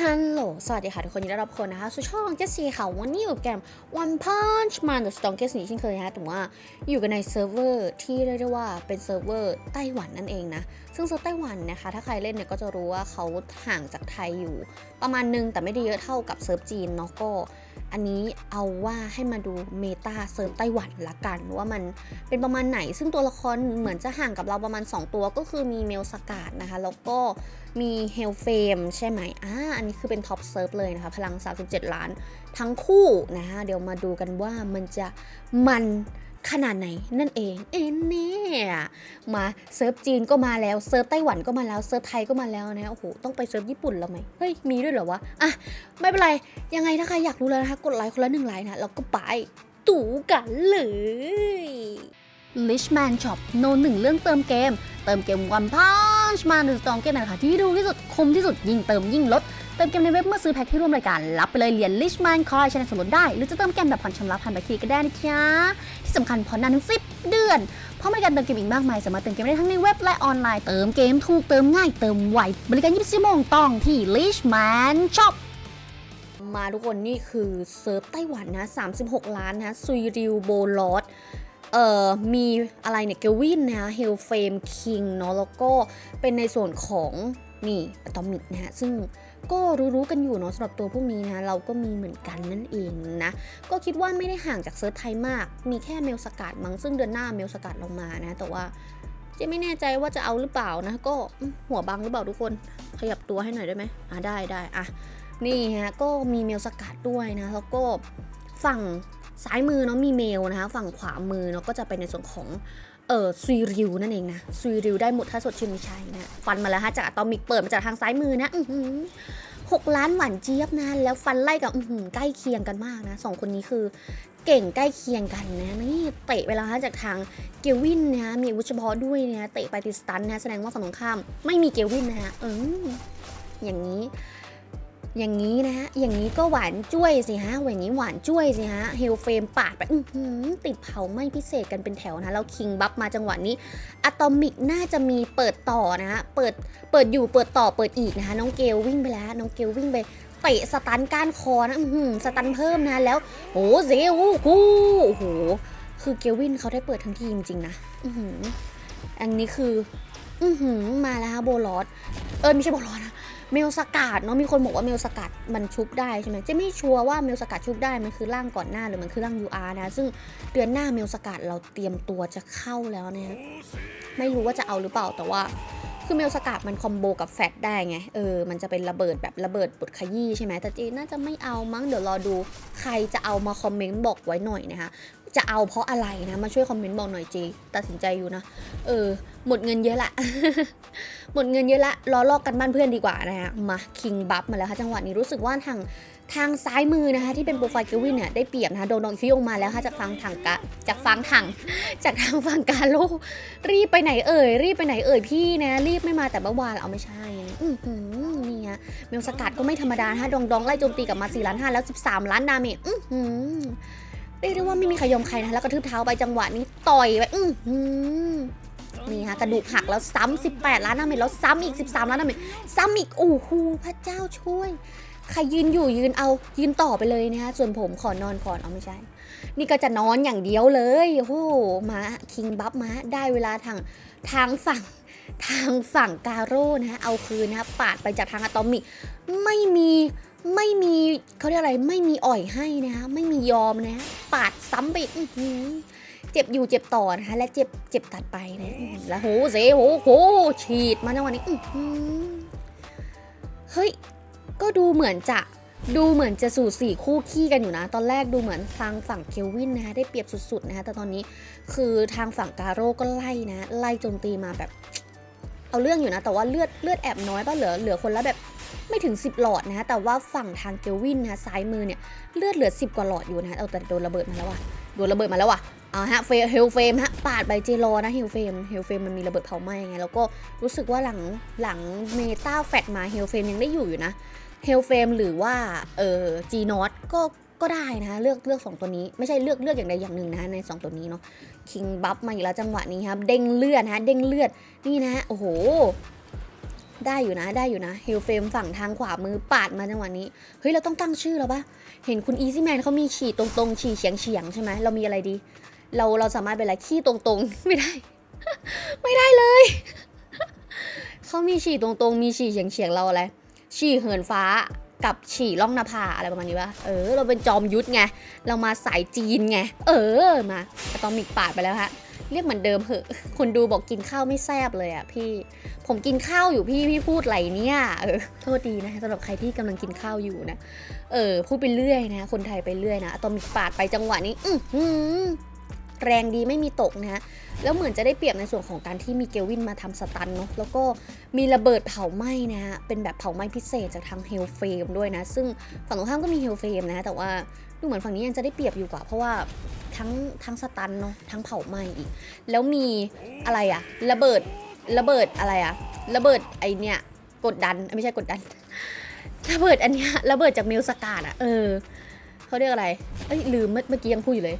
ฮัลโหล สวัสดีค่ะทุกคนยินดีต้อนรับคนนะคะสู่ช่องเจสซี่ค่ะ วันนี้อยู่กับเกม One Punch Man The Strongest นี้เช่นเคยนะคะแต่ว่าอยู่กันในเซิร์ฟเวอร์ที่เรียกได้ว่าเป็นเซิร์ฟเวอร์ไต้หวันนั่นเองนะ ซึ่งเซิร์ฟไต้หวันนะคะ ถ้าใครเล่นเนี่ยก็จะรู้ว่าเขาห่างจากไทยอยู่ ประมาณนึงแต่ไม่ได้เยอะเท่ากับเซิร์ฟจีนเนาะก็ อันนี้เอาว่าให้มาดูเมตาเซิร์ฟไต้หวันละกัน ว่ามันเป็นประมาณไหน ซึ่งตัวละครเหมือนจะห่างกับเราประมาณ 2 ตัวก็คือมีเมลสกาดนะคะ แล้วก็มีเฮลเฟมใช่ไหมอ่าอันนี้คือเป็นท็อปเซิร์ฟเลยนะคะ พลัง 37 ล้านทั้งคู่นะคะเดี๋ยวมาดูกันว่ามันจะมัน ขนาดไหนนั่นเองเอ็นเนี่ยมาเซิร์ฟจีนก็มาแล้วเซิร์ฟไต้หวันก็มาแล้วเซิร์ฟไทยก็มาแล้วนะโอ้โหต้องไปเซิร์ฟญี่ปุ่นแล้วไหมเฮ้ยมีด้วยเหรอวะอะไม่เป็นไรยังไงถ้าใครอยากรู้แล้วนะคะกดไลค์คนละหนึ่งไลค์นะแล้วก็ไปตู่กันเลย Lishman Shop โนหนึ่งเรื่องเติมเกม เติมเกม One Punch Man หรือ Strong เกมนะคะที่ดูที่สุดคมที่สุดยิ่งเติมยิ่งลด เติมเกมในเว็บเมื่อซื้อแพ็คที่ร่วมรายการ รับไปเลยเหรียญ Lishman Coin ชนะส่วนลดได้ หรือจะเติมเกมแบบผ่อนชำระผ่านบัตรเครดิตก็ได้นะจ๊ะ ที่สำคัญผ่อนนานถึง 10 เดือน เพร้อมบริการเติมเกมอีกมากมาย สามารถเติมเกมได้ทั้งในเว็บและออนไลน์ เติมเกมถูกเติมง่ายเติมไว บริการ 24 ชั่วโมงต้องที่ Leishman Shop มาทุกคนนี่คือเซิร์ฟไต้หวันนะ 36 ล้านนะซุยริวโบลอดเอ่อมีอะไรเนี่ย เกวินนะเฮลเฟมคิงเนาะแล้วก็เป็นในส่วนของนี่อะตอมิกนะฮะซึ่ง ก็รู้ๆกันอยู่เนาะสำหรับตัวพวกนี้นะเราก็มีเหมือนกันนั่นเองนะ ก็คิดว่าไม่ได้ห่างจากเซิร์ฟไทยมาก มีแค่เมลสกัดมั้งซึ่งเดือนหน้าเมลสกัดลงมานะ แต่ว่าจะไม่แน่ใจว่าจะเอาหรือเปล่านะ ก็หัวบังหรือเปล่าทุกคนขยับตัวให้หน่อยได้ไหมอะได้ได้อะนี่ฮะก็มีเมลสกัดด้วยนะ แล้วก็ฝั่งซ้ายมือเนาะมีเมลนะคะฝั่งขวามือเนาะก็จะเป็นในส่วนของ เออซุยริวนั่นเองนะซุยริวได้หมดถ้าสดชื่นไม่ใช่นะ ฟันมาแล้วฮะจากอะตอมิกเปิดมาจากทางซ้ายมือนะหกล้านหวานเจี๊ยบนะแล้วฟันไล่กับอืใกล้เคียงกันมากนะสองคนนี้คือเก่งใกล้เคียงกันนะนี่เตะไปแล้วฮะจากทางเกวินนะฮะมีอาวุธเฉพาะด้วยนะเตะไปติดสตันนะแสดงว่าฝั่งตรงข้ามไม่มีเกวินนะฮะเอออย่างนี้ อย่างนี้นะฮะ อย่างนี้ก็หวานจ้วยสิฮะ อย่างนี้หวานจ้วยสิฮะ เฮลเฟมปาดไปอือหือติดเผาไหม่พิเศษกันเป็นแถวนะแล้วคิงบัฟมาจังหวะนี้อะตอมิกน่าจะมีเปิดต่อนะฮะ เปิด เปิดอยู่เปิดต่อเปิดอีกนะคะน้องเกลวิ่งไปแล้ว น้องเกลวิ่งไปเตะสตันก้านคอนะอือหือสตันเพิ่มนะแล้วโอ้เซลกูโอ้โห คือเกลวินเขาได้เปิดทั้งทีจริงๆนะอือันนี้คือ อือหือมาแล้วฮะโบลอสเออไม่ใช่โบลอสนะ เมลสกัดเนาะมีคนบอกว่าเมลสกัดมันชุบได้ใช่ไหมเจะไม่ชัวร์ว่าเมลสกัดชุบได้มันคือร่างก่อนหน้าหรือมันคือร่าง UR นะ ซึ่งเดือนหน้าเมลสกัดเราเตรียมตัวจะเข้าแล้วนะฮะไม่รู้ว่าจะเอาหรือเปล่าแต่ว่าคือเมลสกัดมันคอมโบกับแฟดได้ไง เออ มันจะเป็นระเบิดแบบระเบิดบดขยี้ใช่ไหมแต่เจน่าจะไม่เอามั้ง เดี๋ยวรอดูใครจะเอามาคอมเมนต์บอกไว้หน่อยนะคะ จะเอาเพราะอะไรนะ มาช่วยคอมเมนต์บอกหน่อยเจตัดสินใจอยู่นะ เออ หมดเงินเยอะละ หมดเงินเยอะละรอลอกกันบ้านเพื่อนดีกว่านะฮะ มาคิงบัฟมาแล้วค่ะจังหวะนี้รู้สึกว่าทางทางซ้ายมือนะคะที่เป็นโปรไฟล์เกวินเนี่ยได้เปรียบนะคะโดนดองคิยงมาแล้วค่ะจากฟังถังกะจากฟังถังจากทางฝั่งกาโลรีบไปไหนเอ่ยรีบไปไหนเอ่ยพี่นะรีบไม่มาแต่เมื่อวานเอาไม่ใช่นะอือหือนี่ฮะเมลสกัดก็ไม่ธรรมดานะคะดองดองไล่โจมตีกลับมา4ล้านห้าแล้ว 13 ล้านดาเมจอือหือ เรียกได้ว่าไม่มีใครยอมใครนะแล้วก็ทืบเท้าไปจังหวะนี้ต่อยไปอือหือนี่ฮะกระดูกหักแล้วซ้ำ18 ล้านดาเมจแล้วซ้ำอีก 13 ล้านดาเมจซ้ำอีกโอ้โหพระเจ้าช่วยใครยืนอยู่ยืนเอายืนต่อไปเลยนะฮะส่วนผมขอนอนก่อนเอาไม่ใช่ นี่ก็จะนอนอย่างเดียวเลยโอ้โหมาคิงบัฟมาได้เวลาทางทางฝั่งทางฝั่งกาโร่นะฮะเอาคืนนะฮะปาดไปจากทางอะตอมิกไม่มี ไม่มีเขาเรียกอะไรไม่มีอ่อยให้นะฮะไม่มียอมนะปาดซ้ำไปอื้อหือเจ็บอยู่เจ็บต่อนะคะและเจ็บเจ็บตัดไปนะแล้วโหเซโหโหฉีดมาในวันนี้อื้อหือเฮ้ยก็ดูเหมือนจะดูเหมือนจะสู่สี่คู่ขี้กันอยู่นะ ตอนแรกดูเหมือนทางฝั่งเคลวินนะคะได้เปรียบสุดๆนะคะแต่ตอนนี้คือทางฝั่งกาโร่ก็ไล่นะ ไล่โจมตีมาแบบ เอาเรื่องอยู่นะ แต่ว่าเลือดเลือดแอบน้อยป่ะเหลือเหลือคนละแบบ ไม่ถึง 10 หลอดนะแต่ว่าฝั่งทางเกลวินนะซ้ายมือเนี่ยเลือดเหลือ 10 กว่าหลอดอยู่นะเอาแต่โดนระเบิดมาแล้วว่ะโดนระเบิดมาแล้วว่ะอ่าฮะเฟเฮลเฟมฮะปาดใบเจโรนะเฮลเฟมเฮลเฟมมันมีระเบิดเผาไหม้ไงแล้วก็รู้สึกว่าหลังหลังเมตาแฟตมาเฮลเฟมยังได้อยู่อยู่นะเฮลเฟมหรือว่าเอ่อจีนอตก็ก็ได้นะเลือกเลือกสองตัวนี้ไม่ใช่เลือกเลือกอย่างใดอย่างหนึ่งนะในสองตัวนี้เนาะคิงบัฟมาอีกแล้วจังหวะนี้ครับเด้งเลือดนะฮะเด้งเลือดนี่นะโอ้โห ได้อยู่นะได้อยู่นะเฮลเฟมฝั่งทางขวามือปาดมาจังหวะนี้ เฮ้ย เราต้องตั้งชื่อแล้วปะเห็นคุณอีซี่แมนเขามีฉี่ตรงๆ ฉี่เฉียงเฉียงใช่ไหมเรามีอะไรดี เราเราสามารถเป็นอะไรขี้ตรงๆ ไม่ได้ ไม่ได้เลย เขามีฉี่ตรงๆ มีฉี่เฉียงเฉียงเราอะไร ฉี่เหินฟ้ากับฉี่ล่องนาภาอะไรประมาณนี้ปะเออ เราเป็นจอมยุทธไง เรามาสายจีนไง เออ มาอะตอมิกปาดไปแล้วฮะ เรียกเหมือนเดิมเหอะ คนดูบอกกินข้าวไม่แซบเลยอะพี่ ผมกินข้าวอยู่พี่พี่พูดไรเนี่ยเออโทษดีนะสำหรับใครที่กำลังกินข้าวอยู่นะเออพูดไปเรื่อยนะ คนไทยไปเรื่อยนะอะตอมิกปาดไปจังหวะนี้ อืแรงดีไม่มีตกนะฮะแล้วเหมือนจะได้เปรียบในส่วนของการที่มีเกลวินมาทำสตันเนาะแล้วก็มีระเบิดเผาไหม้นะฮะเป็นแบบเผาไหม้พิเศษจากทางเฮลเฟมด้วยนะ ซึ่งฝั่งตรงข้ามก็มีเฮลเฟมนะ แต่ว่าดูเหมือนฝั่งนี้ยังจะได้เปรียบอยู่กว่า เพราะว่าทั้งทั้งสตันเนาะทั้งเผาไหม้อีก แล้วมีอะไรอะระเบิด ระเบิดอะไรอะระเบิดไอเนี่ยกดดันไม่ใช่กดดัน ระเบิดอันเนี้ยระเบิดจากเมลสกาดอะเออเขาเรียกอะไรเอ้ยลืมเมื่อกี้ยังพูดอยู่เลย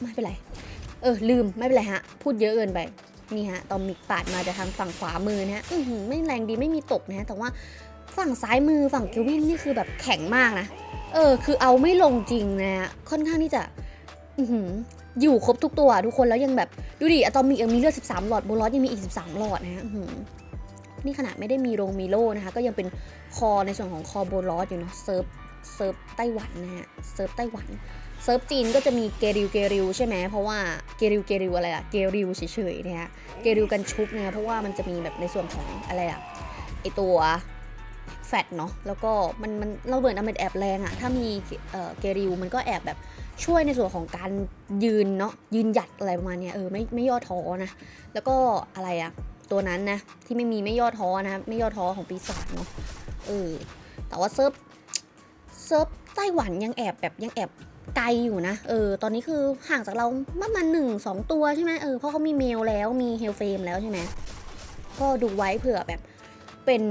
ไม่เป็นไรเออลืมไม่เป็นไรฮะ พูดเยอะเกินไปนี่ฮะตอมมิกปาดมาจากทางฝั่งขวามือนะฮะอือหือไม่แรงดีไม่มีตกนะฮะแต่ว่าฝั่งซ้ายมือฝั่งเกลวินนี่คือแบบแข็งมากนะ เออ คือเอาไม่ลงจริงนะฮะค่อนข้างที่จะ อื อยู่ครบทุกตัวทุกคนแล้วยังแบบดูดิอะตอมิกยังมีเลือด 13 หลอดโบลอสยังมีอีก 13 หลอดนะฮะนี่ขนาดไม่ได้มีโรงมีโลนะคะ ก็ยังเป็นคอในส่วนของคอโบลอสอยู่เนาะเซิร์ฟเซิร์ฟไต้หวันนะฮะเซิร์ฟไต้หวันเซิร์ฟจีนก็จะมีเกริวเกริวใช่ไหมเพราะว่าเกริวเกริวอะไรอะเกริวเฉยๆนะฮะเกริวกันชุบเนี่ยเพราะว่ามันจะมีแบบในส่วนของอะไรอะไอตัวแฟตเนาะแล้วก็มันมันเราเบิร์นอเมดแอบแรงอะถ้ามีเอ่อเกริวมันก็แอบแบบ ช่วยในส่วนของการยืนเนาะยืนหยัดอะไรประมาณเนี้ยเออไม่ไม่ย่อท้อนะ แล้วก็อะไรอะตัวนั้นนะที่ไม่มีไม่ย่อท้อนะไม่ย่อท้อของปีศาจเนาะเออแต่ว่าเซิร์ฟเซิร์ฟไต้หวันยังแอบแบบยังแอบไกลอยู่นะ เออ ตอนนี้คือห่างจากเราประมาณหนึ่งสองตัวใช่ไหมเออ เพราะเขามีเมลแล้ว มีเฮลเฟมแล้วใช่ไหม ก็ดูไว้เผื่อแบบ เป็น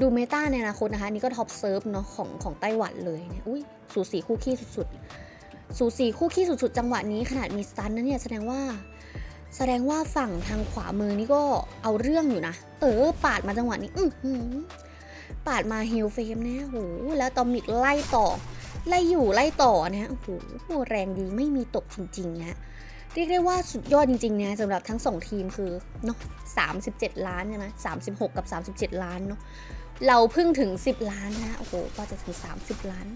ดูเมตาในอนาคตนะคะ นี่ก็ท็อปเซิร์ฟเนาะของของไต้หวันเลยเนี่ย อุ้ยสูสีคู่ขี้สุดๆ สูสีคู่ขี้สุดๆ จังหวะนี้ขนาดมีสตันนะเนี่ยแสดงว่า แสดงว่าฝั่งทางขวามือนี่ก็เอาเรื่องอยู่นะ เออ ปาดมาจังหวะนี้ อืปาดมาเฮลเฟมนะโหแล้วตอมิกไล่ต่อ ไล่อยู่ไล่ต่อนะฮะโอ้โหแรงดีไม่มีตกจริงๆนะเรียกได้ว่าสุดยอดจริงๆนะสำหรับทั้งสองทีมคือเนาะ37 ล้านใช่ไหม36 กับ 37 ล้านเนาะเราเพิ่งถึง 10 ล้านนะโอ้โหกว่าจะถึง 30 ล้าน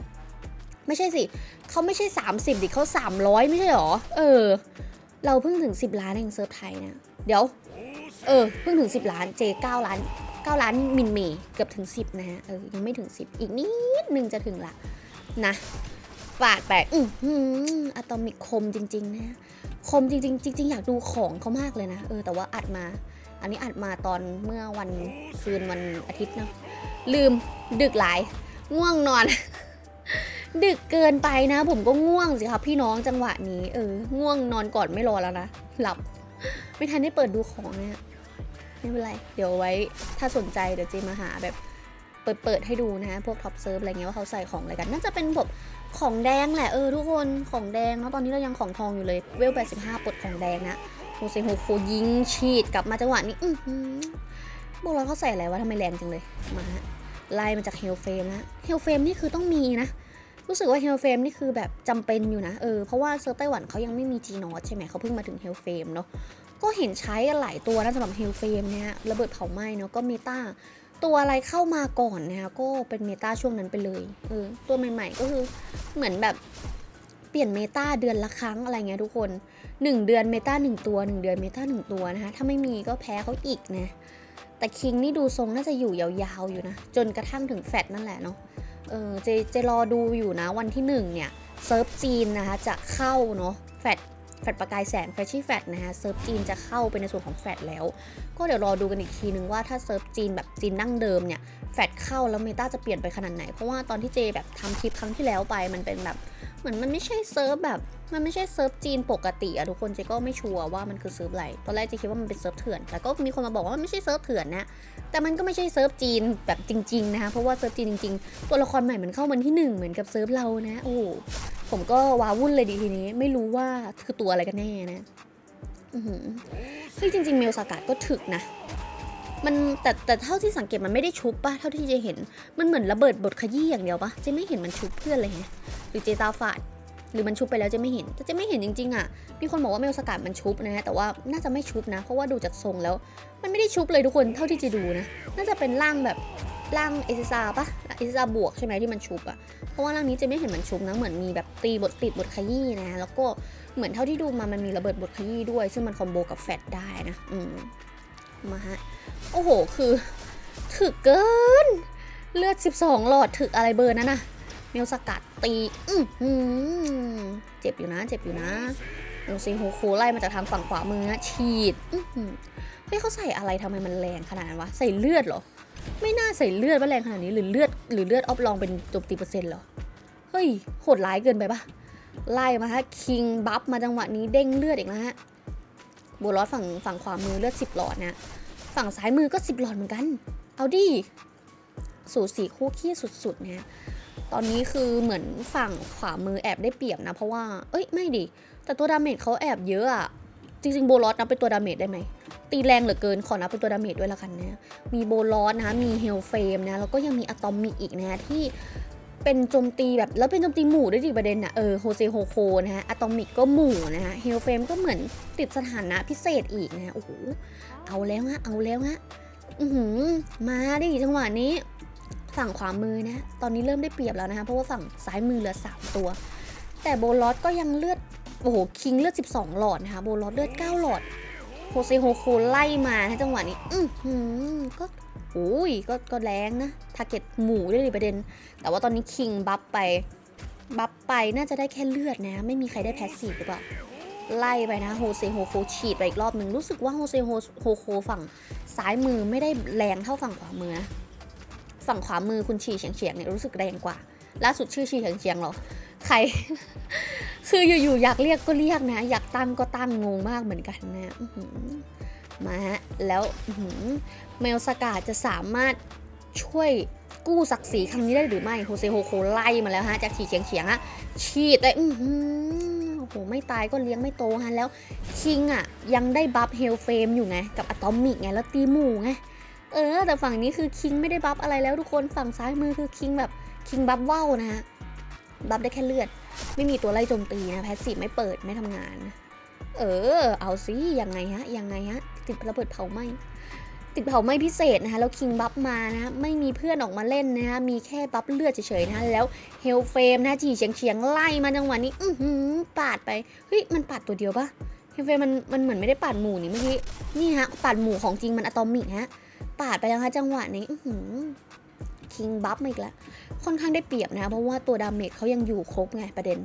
ไม่ใช่สิเขาไม่ใช่ 30 ดิเขา300 ไม่ใช่หรอ เออ เราเพิ่งถึง 10 ล้านเองเซิร์ฟไทยนะ เดี๋ยว เออ เพิ่งถึง 10 ล้านเจ9ล้าน 9 ล้านมินเมย์เกือบถึง 10 นะฮะ เออ ยังไม่ถึง 10 อีกนิดนึงจะถึงละ นะปาดไปอือหืออะตอมิกคมจริง ๆ นะ คมจริง ๆ จริง ๆ อยากดูของเขามากเลยนะ เออ แต่ว่าอัดมา อันนี้อัดมาตอนเมื่อวันคืนวันอาทิตย์เนาะลืมดึกหลาย ง่วงนอน ดึกเกินไปนะ ผมก็ง่วงสิครับพี่น้องจังหวะนี้ เออ ง่วงนอนก่อนไม่รอแล้วนะ หลับ ไม่ทันได้เปิดดูของเนี่ยไม่เป็นไร เดี๋ยวไว้ถ้าสนใจเดี๋ยวเจมาหาแบบเปิดเปิดให้ดูนะฮะพวกท็อปเซิร์ฟอะไรเงี้ยว่าเขาใส่ของอะไรกัน น่าจะเป็นแบบของแดงแหละเออทุกคนของแดงเนาะตอนนี้เรายังของทองอยู่เลยเวล85ปลดของแดงนะโฮเซโฮโคยิงฉีดกลับมาจังหวะนี้อือหือโบราเขาใส่อะไรวะทำไมแรงจังเลยมาไล่มาจากเฮลเฟมนะเฮลเฟมนี่คือต้องมีนะ รู้สึกว่าเฮลเฟมนี่คือแบบจำเป็นอยู่นะเออเพราะว่าเซิร์ฟไต้หวันเขายังไม่มีจีนอตใช่ไหมเขาเพิ่งมาถึงเฮลเฟมเนาะก็เห็นใช้หลายตัวนะสำหรับเฮลเฟมเนี่ยระเบิดเผาไหม้เนาะก็เมตาตัวอะไรเข้ามาก่อนนะคะก็เป็นเมตาช่วงนั้นไปเลยเออตัวใหม่ๆก็คือเหมือนแบบเปลี่ยนเมตาเดือนละครั้งอะไรเงี้ยทุกคน 1 เดือนเมตา1ตัว 1 เดือนเมตา1ตัวนะคะถ้าไม่มีก็แพ้เขาอีกนะแต่คิงนี่ดูทรงน่าจะอยู่ยาวๆอยู่นะ จนกระทั่งถึงแฟตนั่นแหละเนาะ เออเจเจรอดูอยู่นะวันที่หนึ่งเนี่ยเซิร์ฟจีนนะคะจะเข้าเนาะแฟตแฟตประกายแสงแฟชชี่แฟตนะคะเซิร์ฟจีนจะเข้าไปในส่วนของแฟตแล้ว ก็เดี๋ยวรอดูกันอีกทีนึงว่าถ้าเซิร์ฟจีนแบบจีนดั้งเดิมเนี่ยแฟตเข้าแล้วเมตาจะเปลี่ยนไปขนาดไหน เพราะว่าตอนที่เจแบบทำคลิปครั้งที่แล้วไปมันเป็นแบบเหมือนมันไม่ใช่เซิร์ฟแบบ มันไม่ใช่เซิร์ฟจีนปกติอะทุกคนเจก็ไม่ชัวร์ว่ามันคือเซิร์ฟอะไรตอนแรกเจคิดว่ามันเป็นเซิร์ฟเถื่อนแต่ก็มีคนมาบอกว่ามันไม่ใช่เซิร์ฟเถื่อนนะ แต่มันก็ไม่ใช่เซิร์ฟจีนแบบจริงๆนะคะเพราะว่าเซิร์ฟจีนจริงๆ ตัวละครใหม่มันเข้าวันที่หนึ่งเหมือนกับเซิร์ฟเรานะ โอ้ผมก็ว้าวุ่นเลยดีทีนี้ ไม่รู้ว่าคือตัวอะไรกันแน่นะอือหือซึ่งจริง ๆ เมลสากาดก็ถึกนะ มันแต่แต่เท่าที่สังเกตมันไม่ได้ชุบปะเท่าที่เจะเห็น มันเหมือนระเบิดบทขยี้อย่างเดียวปะเจะไม่เห็นมันชุบเพื่อนเลยไงหรือเจตาฝาด หรือมันชุบไปแล้วจะไม่เห็นจะไม่เห็นจริงๆอะ มีคนบอกว่าเมลสกัดมันชุบนะฮะ แต่ว่าน่าจะไม่ชุบนะ เพราะว่าดูจากทรงแล้ว มันไม่ได้ชุบเลยทุกคนเท่าที่จะดูนะ น่าจะเป็นร่างแบบร่างเอซิซาปะเอซิซาบวกใช่ไหมที่มันชุบอะ เพราะว่าร่างนี้จะไม่เห็นมันชุบนะ เหมือนมีแบบตีบทติดบทขยี้นะ แล้วก็เหมือนเท่าที่ดูมา มันมีระเบิดบทขยี้ด้วย ซึ่งมันคอมโบกับแฟดได้นะ อืม มาฮะ โอ้โห คือถึกเกิน เลือด 12 หลอดถึกอะไรเบอร์นั้นนะ เมลสกัดตี อือหือเจ็บอยู่นะ เจ็บอยู่นะเมลซีโฮโคไล่มาจากทางฝั่งขวามือนะฉีด อื้อหือเฮ้ยเขาใส่อะไรทำไมมันแรงขนาดนั้นวะ ใส่เลือดเหรอ ไม่น่าใส่เลือดว่าแรงขนาดนี้ หรือเลือด หรือเลือดออฟลองเป็นโจมตีเปอร์เซ็นต์เหรอ เฮ้ย โหดร้ายเกินไปปะไล่มาฮะ คิงบัฟมาจังหวะนี้เด้งเลือดอีกแล้วฮะโบลอสฝั่งฝั่งขวามือเลือด10หลอดนะ ฝั่งซ้ายมือก็10หลอดเหมือนกัน เอาดิ สูสีคู่ขี้สุดๆเนี่ย ตอนนี้คือเหมือนฝั่งขวามือแอบได้เปรียบนะ เพราะว่า เอ้ยไม่ดิ แต่ตัวดาเมจเขาแอบเยอะอะจริงๆโบลอสนับเป็นตัวดาเมจได้ไหม ตีแรงเหลือเกินขอนับเป็นตัวดาเมจด้วยละกันนะมีโบลอสนะคะมีเฮลเฟมนะแล้วก็ยังมีอะตอมิกอีกนะที่เป็นโจมตีแบบแล้วเป็นโจมตีหมู่ด้วยดิประเด็นอะเออโฮเซโฮโคนะฮะอะตอมิกก็หมู่นะฮะเฮลเฟมก็เหมือนติดสถานะพิเศษอีกนะฮะโอ้โหเอาแล้วฮะเอาแล้วฮะอือหือมาดิจังหวะนี้ ฝั่งขวามือนะ ตอนนี้เริ่มได้เปรียบแล้วนะคะ เพราะว่าฝั่งซ้ายมือเหลือ 3 ตัว แต่โบลอสก็ยังเลือด โอ้โห คิงเลือด 12 หลอดนะคะ โบลอสเลือด 9 หลอด โฮเซโฮโคไล่มานะจังหวะนี้ อือหือก็โอ้ยก็ก็แรงนะทาร์เก็ตหมูด้วยประเด็น แต่ว่าตอนนี้คิงบัฟไปบัฟไปน่าจะได้แค่เลือดนะ ไม่มีใครได้แพสซีฟหรือเปล่า ไล่ไปนะโฮเซโฮโคฉีดไปอีกรอบหนึ่งรู้สึกว่าโฮเซโฮโฮโคฝั่งซ้ายมือไม่ได้แรงเท่าฝั่งขวามือนะ ฝั่งขวามือคุณฉีเฉียงเฉียงเนี่ยรู้สึกแรงกว่า ล่าสุดชื่อฉีเฉียงเฉียงหรอ ใคร คืออยู่ๆอยากเรียกก็เรียกนะ อยากตั้งก็ตั้งงงมากเหมือนกันนะมาฮะ แล้วเมลสกาจะสามารถช่วยกู้ศักดิ์ศรีครั้งนี้ได้หรือไม่โฮเซโฮโคไล่มาแล้วฮะ จากฉีเฉียงเฉียงฮะฉีดแต่โอ้โห ไม่ตายก็เลี้ยงไม่โตฮะ แล้วคิงอะ ยังได้บัฟเฮลเฟมอยู่ไง กับอะตอมิกไง แล้วตีหมู่ไง เออแต่ฝั่งนี้คือคิงไม่ได้บัฟอะไรแล้วทุกคนฝั่งซ้ายมือคือคิงแบบคิงบัฟว่าวนะฮะบัฟได้แค่เลือด ไม่มีตัวไล่โจมตีนะแพสซีฟไม่เปิดไม่ทำงาน เออ เอาสิยังไงฮะยังไงฮะ ติดระเบิดเผาไหมติดเผาไหมพิเศษนะคะแล้วคิงบัฟมานะไม่มีเพื่อนออกมาเล่นนะคะมีแค่บัฟเลือดเฉยๆนะแล้วเฮลเฟมนะจีเฉียงเฉียงๆไล่มาจังหวะนี้ อือหือปาดไปเฮ้ยมันปาดตัวเดียวปะเฮลเฟมมันมันเหมือนไม่ได้ปาดหมู่นี่เมื่อกี้นี่ฮะปาดหมู่ของจริงมันอะตอมิกฮะ ปาดไปแล้วฮะจังหวะนี้อืคิงบัฟมาอีกแล้ว ค่อนข้างได้เปรียบนะเพราะว่าตัวดาเมจเขายังอยู่ครบไงประเด็น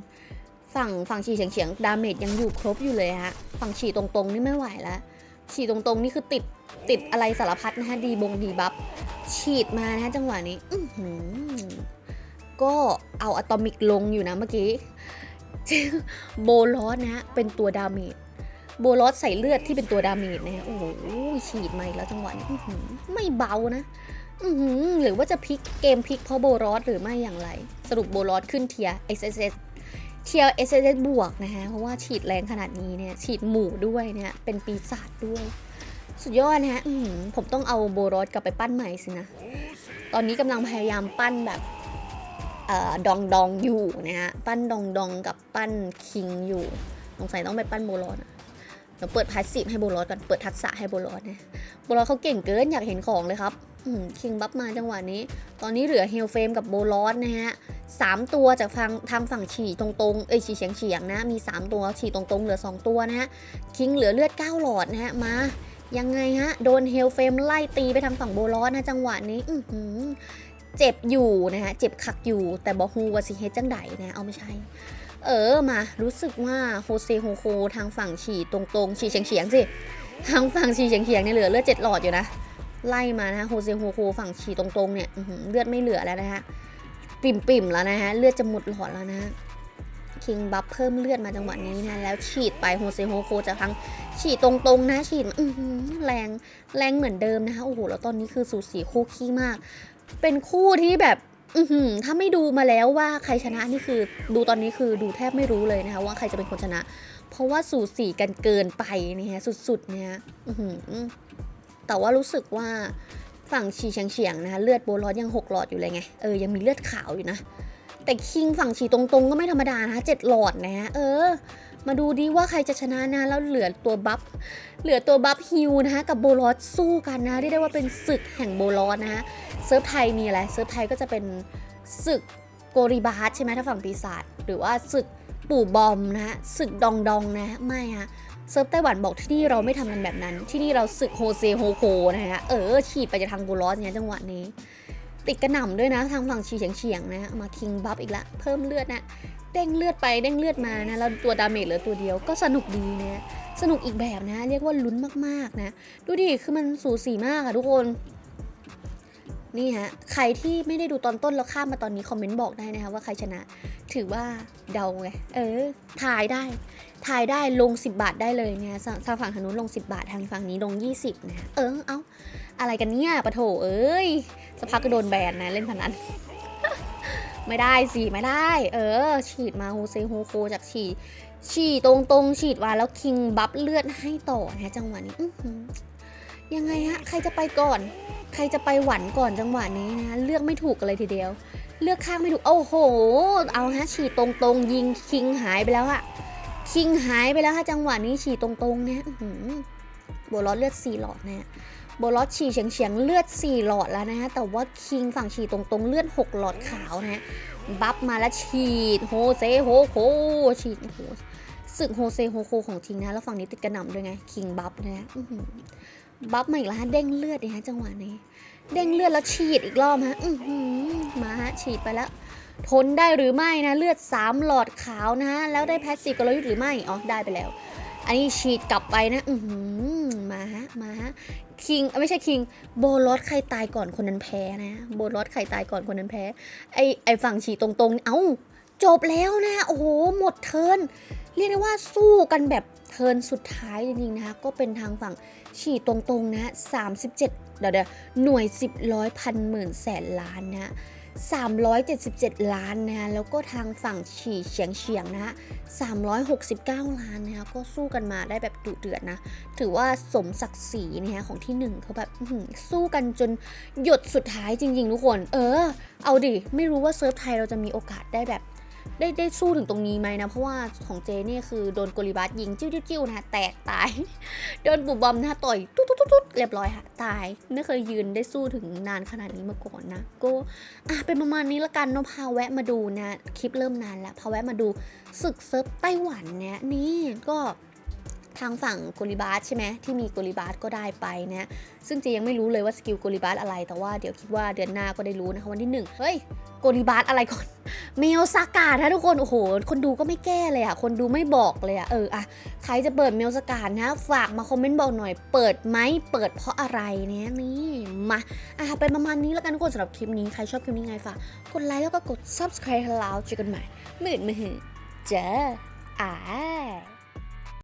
ฝั่งฝั่งฉีเฉียงเฉียงๆดาเมจยังอยู่ครบอยู่เลยฮะ ฝั่งฉีตรงๆนี่ไม่ไหวแล้ว ฉีตรงๆนี่คือติดติดอะไรสารพัดนะฮะดีบงดีบัฟฉีดมานะจังหวะนี้อืก็เอาอะตอมิกลงอยู่นะเมื่อกี้โบลอสนะฮะเป็นตัวดาเมจ โบลอสใส่เลือดที่เป็นตัวดาเมจนะโอ้โหฉีดมาอีกแล้วจังหวะนี้ไม่เบานะอืหรือว่าจะพลิกเกมพลิกเพราะโบลอสหรือไม่อย่างไร สรุปโบลอสขึ้นเทีย SSS เทีย SSS บวกนะฮะเพราะว่าฉีดแรงขนาดนี้เนี่ยฉีดหมู่ด้วยเนี่ยเป็นปีศาจด้วย สุดยอดนะฮะผมต้องเอาโบลอสกลับไปปั้นใหม่สินะ ตอนนี้กำลังพยายามปั้นแบบออดองดองอยู่นะฮะ ปั้นดองดองกับปั้นคิงอยู่ สงสัยต้องไปปั้นโบลอสอะ เดี๋ยวเปิดพาสซีฟให้โบลอสก่อน เปิดทักษะให้โบลอสนะ โบลอสเขาเก่งเกินอยากเห็นของเลยครับคิงบัฟมาจังหวะนี้ ตอนนี้เหลือเฮลเฟมกับโบลอสนะฮะสามตัวจากทางทางฝั่งฉี่ตรงๆ เอ้ยฉี่เฉียงเฉียงนะ มี 3 ตัวฉี่ตรงๆ เหลือ 2 ตัวนะฮะ คิงเหลือเลือด 9 หลอดนะฮะ มา ยังไงฮะ โดนเฮลเฟมไล่ตีไปทางฝั่งโบลอสนะจังหวะนี้ อืเจ็บอยู่นะฮะ เจ็บขักอยู่ แต่บอฮูวาซิเฮดจังไดนะ เอาไม่ใช่ เออมา รู้สึกว่าโฮเซโฮโคทางฝั่งฉี่ตรงๆฉี่เฉียงเฉียงๆสิทางฝั่งฉี่เฉียงเฉียงๆเนี่ยเหลือเลือดเจ็ดหลอดอยู่นะไล่มานะโฮเซโฮโคฝั่งฉี่ตรงๆเนี่ยเลือดไม่เหลือแล้วนะฮะปิ่มๆแล้วนะฮะเลือดจะหมดหลอดแล้วนะคิงบัฟเพิ่มเลือดมาจังหวะนี้นะแล้วฉีดไปโฮเซโฮโคจากทางฉีดตรงๆนะฉีดแรงแรงเหมือนเดิมนะคะโอ้โหแล้วตอนนี้คือสูสีคู่ขี้มาก เป็นคู่ที่แบบ อือหือถ้าไม่ดูมาแล้วว่าใครชนะนี่คือ ดูตอนนี้คือดูแทบไม่รู้เลยนะคะว่าใครจะเป็นคนชนะ เพราะว่าสูสีกันเกินไปนี่ยสุดๆเนี่ยอือหือแต่ว่ารู้สึกว่าฝั่งชีเฉียงเฉียงๆนะคะเลือดโบลอสยังหกหลอดอยู่เลยไงเออยังมีเลือดขาวอยู่นะ แต่คิงฝั่งฉีตรงๆ ก็ไม่ธรรมดานะคะเจ็ดหลอดนะฮะเออ มาดูดีว่าใครจะชนะนะแล้วเหลือตัวบัฟเหลือตัวบัฟฮิวนะคะกับโบลอสสู้กันนะเรียกได้ว่าเป็นศึกแห่งโบลอสนะฮะ เซิร์ฟไทยมีอะไรเซิร์ฟไทยก็จะเป็นศึกโกริบาสใช่ไหมถ้าฝั่งปีศาจหรือว่าศึกปู่บอมนะศึกดองดองนะไม่ฮะเซิร์ฟไต้หวันบอกที่นี่เราไม่ทำกันแบบนั้น ที่นี่เราศึกโฮเซโฮโคนะฮะเออฉีดไปจะทางโบลอสเนี่ยจังหวะนี้ ติดกระหน่ำด้วยนะทางฝั่งชีเฉียงเฉียงนะฮะมาคิงบัฟอีกละเพิ่มเลือดนะเด้งเลือดไปเด้งเลือดมานะแล้วตัวดาเมจเหลือตัวเดียวก็สนุกดีนะสนุกอีกแบบนะ เรียกว่าลุ้นมากๆนะ ดูดิคือมันสูสีมากอะทุกคน นี่ฮะ ใครที่ไม่ได้ดูตอนต้นแล้วข้ามมาตอนนี้คอมเมนต์บอกได้นะคะว่าใครชนะ ถือว่าเดาไง เออ ทายได้ ทายได้ลง 10 บาทได้เลยเนี่ยทางฝั่งทางนู้นลง 10 บาท ทางฝั่งนี้ลง 20 นะเออ เอาอะไรกันเนี่ยปะโถ เอ้ยสักพักก็โดนแบนนะเล่นพนันไม่ได้สิ ไม่ได้ เออ ฉีดมาโฮเซโฮโคจากฉีด ฉีดตรงตรงๆฉีดมาแล้วคิงบัฟเลือดให้ต่อนะจังหวะนี้ยังไงฮะ ใครจะไปก่อน ใครจะไปหวันก่อนจังหวะนี้นะเลือกไม่ถูกกันเลยทีเดียว เลือกข้างไม่ถูกโอ้โห เอาฮะฉีดตรงๆ ยิงคิงหายไปแล้วอะคิงหายไปแล้วฮะจังหวะนี้ฉีดตรงๆเนี่ยโบลอสเลือดสี่หลอดนะฮะโบลอสฉีดเฉียงเฉียงๆเลือดสี่หลอดแล้วนะฮะแต่ว่าคิงฝั่งฉีดตรงๆ เลือดหกหลอดขาวนะฮะบัฟมาแล้วฉีดโฮเซโฮโคฉีดโอ้โห ศึกโฮเซโฮโคของทิงนะแล้วฝั่งนี้ติดกระหน่ำด้วยไงคิงบัฟนะบัฟมาอีกแล้วฮะเด้งเลือดนะฮะจังหวะนี้ เด้งเลือดแล้วฉีดอีกรอบฮะมาฮะฉีดไปแล้ว ทนได้หรือไม่นะเลือด 3 หลอดขาวนะฮะแล้วได้แพสซีฟกลยุทธ์หรือไม่อ๋อได้ไปแล้ว อันนี้ฉีดกลับไปนะอืมาฮะมาฮะคิงไม่ใช่คิงโบลอสใครตายก่อนคนนั้นแพ้นะโบลอสใครตายก่อนคนนั้นแพ้ไอไอฝั่งฉีดตรงๆ เอ้าจบแล้วนะ โอ้โห หมดเทิร์น เรียกได้ว่าสู้กันแบบเทินสุดท้ายจริงๆนะคะก็เป็นทางฝั่งฉีดตรงๆนะ 37 เดี๋ยวเดี๋ยวหน่วย 10ร้อยพันหมื่นแสนล้านนะ377 ล้านนะแล้วก็ทางฝั่งฉี่เฉียงเฉียงนะ369 ล้านนะคะก็สู้กันมาได้แบบดุเดือดนะ ถือว่าสมศักดิ์ศรีนะคะของที่หนึ่งเขาแบบสู้กันจนหยดสุดท้ายจริง ๆ ทุกคน เออ เอาดิ ไม่รู้ว่าเซิร์ฟไทยเราจะมีโอกาสได้แบบ ได้ได้สู้ถึงตรงนี้ไหมนะ เพราะว่าของเจเนี่ยคือโดนโกลิบัสยิงจิ้วจิ้วจิ้วนะแตกตาย โดนบุบบอมนะต่อยตุ๊ดตุ๊ดตุ๊ดเรียบร้อยค่ะ ตาย ไม่เคยยืนได้สู้ถึงนานขนาดนี้มาก่อนนะ ก็อะเป็นประมาณนี้ละกันนพาแวะมาดูนะ คลิปเริ่มนานแล้วพาแวะมาดูศึกเซิร์ฟไต้หวันเนี่ยนี่ก็ ทางฝั่งโกลิบาสใช่ไหมที่มีโกลิบาสก็ได้ไปนะซึ่งเจยังไม่รู้เลยว่าสกิลโกลิบาสอะไร แต่ว่าเดี๋ยวคิดว่าเดือนหน้าก็ได้รู้นะคะวันที่หนึ่งเฮ้ยโกลิบาสอะไรก่อนเมลซากานะทุกคน โอ้โห คนดูก็ไม่แก้เลยอะคนดูไม่บอกเลยอะเอออะใครจะเปิดเมลสกาดนะ ฝากมาคอมเมนต์บอกหน่อย เปิดไหมเปิดเพราะอะไรเนี่ยนี่มาอะเป็นประมาณนี้แล้วกันทุกคนสำหรับคลิปนี้ ใครชอบคลิปนี้ไงฝากกดไลค์แล้วก็กด subscribe ให้เราเจอกันใหม่มื่นมือเจออ่า